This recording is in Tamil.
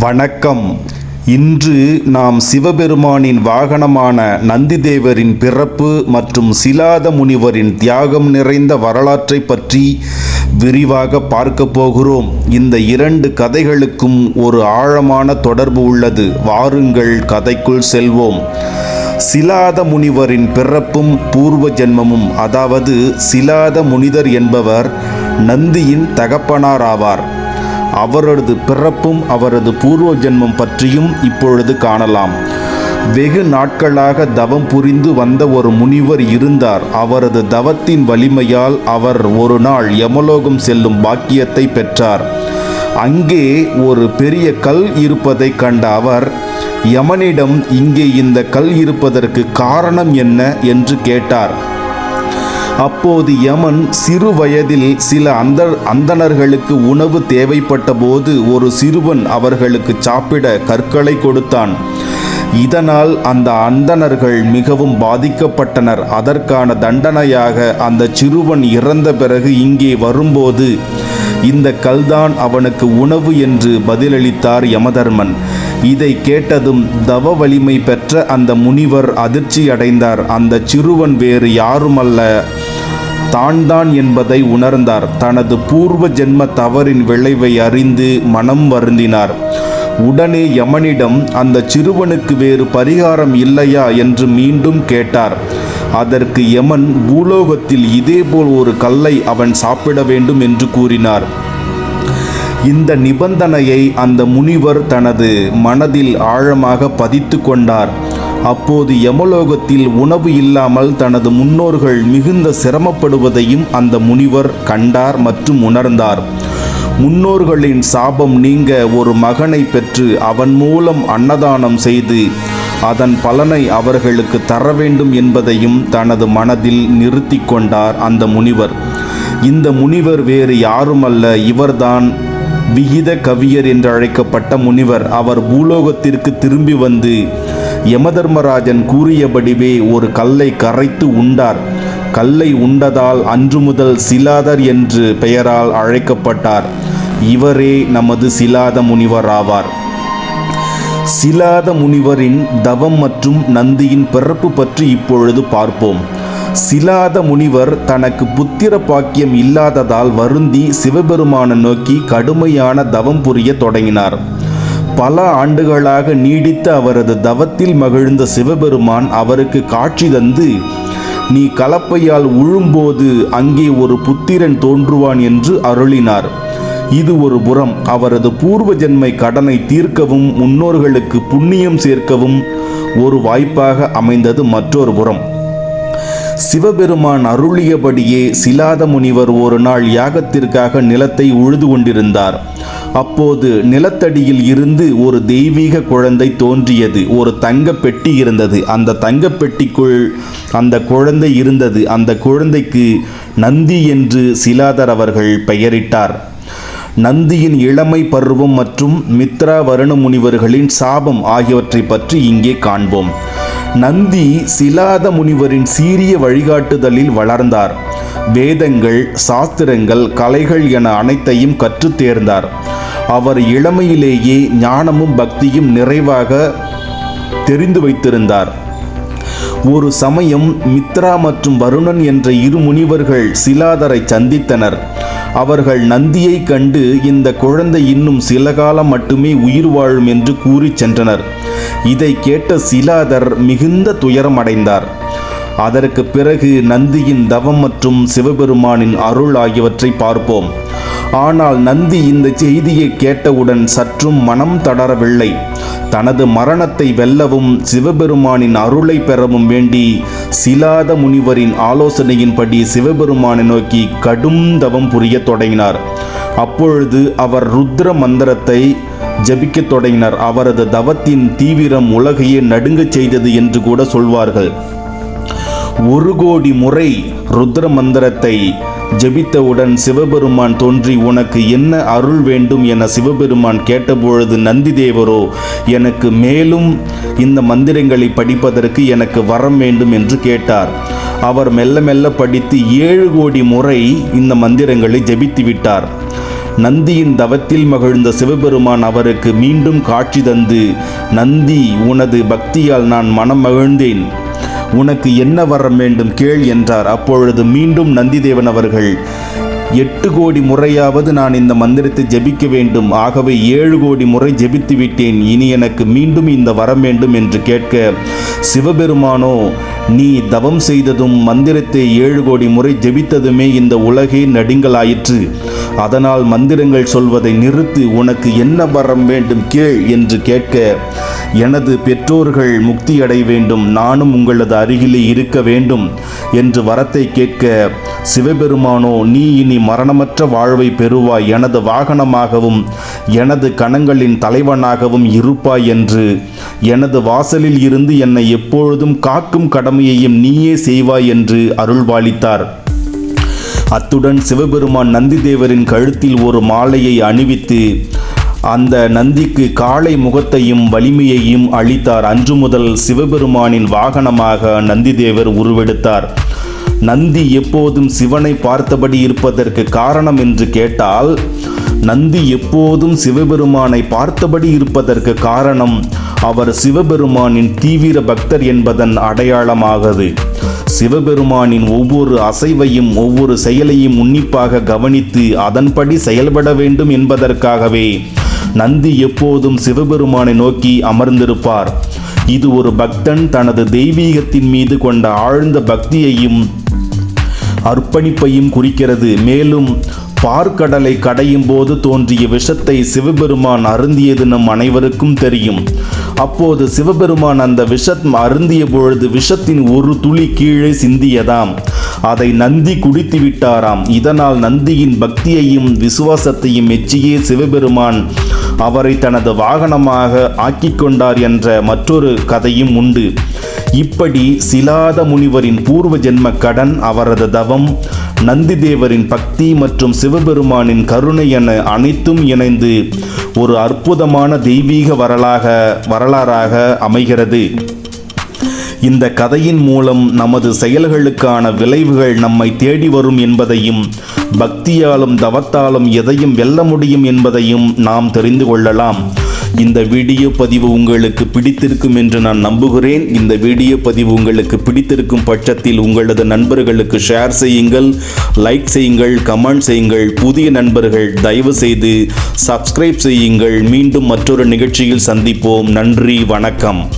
வணக்கம். இன்று நாம் சிவபெருமானின் வாகனமான நந்திதேவரின் பிறப்பு மற்றும் சிலாத முனிவரின் தியாகம் நிறைந்த வரலாற்றை பற்றி விரிவாக பார்க்க போகிறோம். இந்த இரண்டு கதைகளுக்கும் ஒரு ஆழமான தொடர்பு உள்ளது. வாருங்கள் கதைக்குள் செல்வோம். சிலாத முனிவரின் பிறப்பும் பூர்வ ஜென்மமும் அதாவது சிலாத முனிதர் என்பவர் நந்தியின் தகப்பனார் ஆவார். அவரது பிறப்பும் அவரது பூர்வ ஜென்மம் பற்றியும் இப்பொழுது காணலாம். வெகு நாட்களாக தவம் புரிந்து வந்த ஒரு முனிவர் இருந்தார். அவரது தவத்தின் வலிமையால் அவர் ஒரு நாள் யமலோகம் செல்லும் பாக்கியத்தை பெற்றார். அங்கே ஒரு பெரிய கல் இருப்பதை கண்ட அவர் யமனிடம் இங்கே இந்த கல் இருப்பதற்கு காரணம் என்ன? என்று கேட்டார். அப்போது யமன் சிறு வயதில் சில அந்த அந்தணர்களுக்கு உணவு தேவைப்பட்ட போது ஒரு சிறுவன் அவர்களுக்கு சாப்பிட கற்களை கொடுத்தான். இதனால் அந்த அந்தணர்கள் மிகவும் பாதிக்கப்பட்டனர். அதற்கான தண்டனையாக அந்த சிறுவன் இறந்த பிறகு இங்கே வரும்போது இந்த கல்தான் அவனுக்கு உணவு என்று பதிலளித்தார் யமதர்மன். இதை கேட்டதும் தவ வலிமை பெற்ற அந்த முனிவர் அதிர்ச்சி அடைந்தார் அந்த சிறுவன் வேறு யாருமல்ல. தான் தான் என்பதை உணர்ந்தார். தனது பூர்வ ஜென்ம தவறின் விளைவை அறிந்து மனம் வருந்தினார். உடனே யமனிடம் அந்த சிறுவனுக்கு வேறு பரிகாரம் இல்லையா என்று மீண்டும் கேட்டார். அதற்கு யமன் பூலோகத்தில் இதேபோல் ஒரு கல்லை அவன் சாப்பிட வேண்டும் என்று கூறினார். இந்த நிபந்தனையை அந்த முனிவர் தனது மனதில் ஆழமாக பதித்து கொண்டார். அப்போது யமலோகத்தில் உணவு இல்லாமல் தனது முன்னோர்கள் மிகுந்த சிரமப்படுவதையும் அந்த முனிவர் கண்டார் மற்றும் உணர்ந்தார். முன்னோர்களின் சாபம் நீங்க ஒரு மகனை பெற்று அவன் மூலம் அன்னதானம் செய்து அதன் பலனை அவர்களுக்கு தர வேண்டும் என்பதையும் தனது மனதில் நிறுத்தி கொண்டார் அந்த முனிவர். இந்த முனிவர் வேறு யாருமல்ல இவர்தான் விகித கவியர் என்று அழைக்கப்பட்ட முனிவர் அவர் பூலோகத்திற்கு திரும்பி வந்து யமதர்மராஜன் கூறியபடிவே ஒரு கல்லை கரைத்து உண்டார். கல்லை உண்டதால் அன்று முதல் சிலாதர் என்று பெயரால் அழைக்கப்பட்டார். இவரே நமது சிலாத முனிவர் ஆவார். சிலாத முனிவரின் தவம் மற்றும் நந்தியின் பிறப்பு பற்றி இப்பொழுது பார்ப்போம். சிலாத முனிவர் தனக்கு புத்திர பாக்கியம் இல்லாததால் வருந்தி சிவபெருமானை நோக்கி கடுமையான தவம் புரிய தொடங்கினார். பல ஆண்டுகளாக நீடித்த அவரது தவத்தில் மகிழ்ந்த சிவபெருமான் அவருக்கு காட்சி தந்து நீ கலப்பையால் உழும்போது அங்கே ஒரு புத்திரன் தோன்றுவான் என்று அருளினார். இது ஒரு புறம். அவரது பூர்வ ஜென்மை கடனை தீர்க்கவும் முன்னோர்களுக்கு புண்ணியம் சேர்க்கவும் ஒரு வாய்ப்பாக அமைந்தது மற்றொரு புறம். சிவபெருமான் அருளியபடியே சிலாத முனிவர் ஒரு நாள் யாகத்திற்காக நிலத்தை உழுது கொண்டிருந்தார். அப்போது நிலத்தடியில் இருந்து ஒரு தெய்வீக குழந்தை தோன்றியது. ஒரு தங்க பெட்டி இருந்தது. அந்த தங்க பெட்டிக்குள் அந்த குழந்தை இருந்தது. அந்த குழந்தைக்கு நந்தி என்று சிலாதர் அவர்கள் பெயரிட்டார். நந்தியின் இளமை பருவம் மற்றும் மித்ரா வருண முனிவர்களின் சாபம் ஆகியவற்றை பற்றி இங்கே காண்போம். நந்தி சிலாத முனிவரின் சீரிய வழிகாட்டுதலில் வளர்ந்தார். வேதங்கள் சாஸ்திரங்கள் கலைகள் என அனைத்தையும் கற்றுத் தேர்ந்தார். அவர் இளமையிலேயே ஞானமும் பக்தியும் நிறைவாக தெரிந்து வைத்திருந்தார். ஒரு சமயம் மித்ரா மற்றும் வருணன் என்ற இரு முனிவர்கள் சிலாதரை சந்தித்தனர். அவர்கள் நந்தியை கண்டு இந்த குழந்தை இன்னும் சில காலம் மட்டுமே உயிர் வாழும் என்று கூறி சென்றனர். இதை கேட்ட சிலாதர் மிகுந்த துயரம் அடைந்தார். அதற்கு பிறகு நந்தியின் தவம் மற்றும் சிவபெருமானின் அருள் ஆகியவற்றை பார்ப்போம். ஆனால் நந்தி இந்த செய்தியை கேட்டவுடன் சற்றும் மனம் தளரவில்லை. தனது மரணத்தை வெல்லவும் சிவபெருமானின் அருளை பெறவும் வேண்டி சிலாத முனிவரின் ஆலோசனையின்படி சிவபெருமானை நோக்கி கடும் தவம் புரியத் தொடங்கினார். அப்பொழுது அவர் ருத்ர மந்திரத்தை ஜபிக்கத் தொடங்கினார். அவரது தவத்தின் தீவிரம் உலகையே நடுங்கச் செய்தது என்று கூட சொல்வார்கள். ஒரு கோடி முறை ருத்ர மந்திரத்தை ஜெபித்தவுடன் சிவபெருமான் தோன்றி உனக்கு என்ன அருள் வேண்டும்? என சிவபெருமான் கேட்டபொழுது நந்தி தேவரோ எனக்கு மேலும் இந்த மந்திரங்களை படிப்பதற்கு எனக்கு வரம் வேண்டும் என்று கேட்டார். அவர் மெல்ல மெல்ல படித்து ஏழு கோடி முறை இந்த மந்திரங்களை ஜெபித்து விட்டார். நந்தியின் தவத்தில் மகிழ்ந்த சிவபெருமான் அவருக்கு மீண்டும் காட்சி தந்து நந்தி உனது பக்தியால் நான் மனம் மகிழ்ந்தேன். உனக்கு என்ன வரம் வேண்டும் கேள் என்றார். அப்பொழுது மீண்டும் நந்திதேவன் அவர்கள் எட்டு கோடி முறையாவது நான் இந்த மந்திரத்தை ஜெபிக்க வேண்டும். ஆகவே ஏழு கோடி முறை ஜெபித்து விட்டேன். இனி எனக்கு மீண்டும் இந்த வரம் வேண்டும் என்று கேட்க சிவபெருமானோ நீ தவம் செய்ததும் மந்திரத்தை ஏழு கோடி முறை ஜெபித்ததுமே இந்த உலகே நடுங்கலாயிற்று. அதனால் மந்திரங்கள் சொல்வதை நிறுத்தி உனக்கு என்ன வரம் வேண்டும் கேள் என்று கேட்க எனது பெற்றோர்கள் முக்தி அடைய வேண்டும் நானும் உங்களது அருகிலே இருக்க வேண்டும் என்று வரத்தை கேட்க சிவபெருமானோ நீ இனி மரணமற்ற வாழ்வை பெறுவாய் எனது வாகனமாகவும் எனது கணங்களின் தலைவனாகவும் இருப்பாய் என்று எனது வாசலில் இருந்து என்னை எப்பொழுதும் காக்கும் கடமையையும் நீயே செய்வாய் என்று அருள்பாலித்தார் அத்துடன் சிவபெருமான் நந்திதேவரின் கழுத்தில் ஒரு மாலையை அணிவித்து அந்த நந்திக்கு காளை முகத்தையும் வலிமையையும் அளித்தார். அன்று முதல் சிவபெருமானின் வாகனமாக நந்திதேவர் உருவெடுத்தார். நந்தி எப்போதும் சிவனை பார்த்தபடி இருப்பதற்கு காரணம் என்று கேட்டால் நந்தி எப்போதும் சிவபெருமானை பார்த்தபடி இருப்பதற்கு காரணம் அவர் சிவபெருமானின் தீவிர பக்தர் என்பதன் அடையாளமாகது சிவபெருமானின் ஒவ்வொரு அசைவையும் ஒவ்வொரு செயலையும் உன்னிப்பாக கவனித்து அதன்படி செயல்பட வேண்டும் என்பதற்காகவே நந்தி எப்போதும் சிவபெருமானை நோக்கி அமர்ந்திருப்பார். இது ஒரு பக்தன் தனது தெய்வீகத்தின் மீது கொண்ட ஆழ்ந்த பக்தியையும் அர்ப்பணிப்பையும் குறிக்கிறது. மேலும் பார்க்கடலை கடையும் போது தோன்றிய விஷத்தை சிவபெருமான் அருந்தியது நம் அனைவருக்கும் தெரியும். அப்போது சிவபெருமான் அந்த விஷம் அருந்திய பொழுது விஷத்தின் ஒரு துளி கீழே சிந்தியதாம். அதை நந்தி குடித்து விட்டாராம். இதனால் நந்தியின் பக்தியையும் விசுவாசத்தையும் மெச்சியே சிவபெருமான் அவரை தனது வாகனமாக ஆக்கிக் கொண்டார் என்ற மற்றொரு கதையும் உண்டு. இப்படி சிலாத முனிவரின் பூர்வ ஜென்ம கடன் அவரது தவம் நந்திதேவரின் பக்தி மற்றும் சிவபெருமானின் கருணை என அனைத்தும் இணைந்து ஒரு அற்புதமான தெய்வீக வரலாக வரலாறாக அமைகிறது. இந்த கதையின் மூலம் நமது செயல்களுக்கான விளைவுகள் நம்மை தேடி வரும் என்பதையும் பக்தியாலும் தவத்தாலும் எதையும் வெல்ல முடியும் என்பதையும் நாம் தெரிந்து கொள்ளலாம். இந்த வீடியோ பதிவு உங்களுக்கு பிடித்திருக்கும் என்று நான் நம்புகிறேன். இந்த வீடியோ பதிவு உங்களுக்கு பிடித்திருக்கும் பட்சத்தில் உங்களது நண்பர்களுக்கு ஷேர் செய்யுங்கள் லைக் செய்யுங்கள் கமெண்ட் செய்யுங்கள். புதிய நண்பர்கள் தயவு செய்து சப்ஸ்கிரைப் செய்யுங்கள். மீண்டும் மற்றொரு நிகழ்ச்சியில் சந்திப்போம். நன்றி வணக்கம்.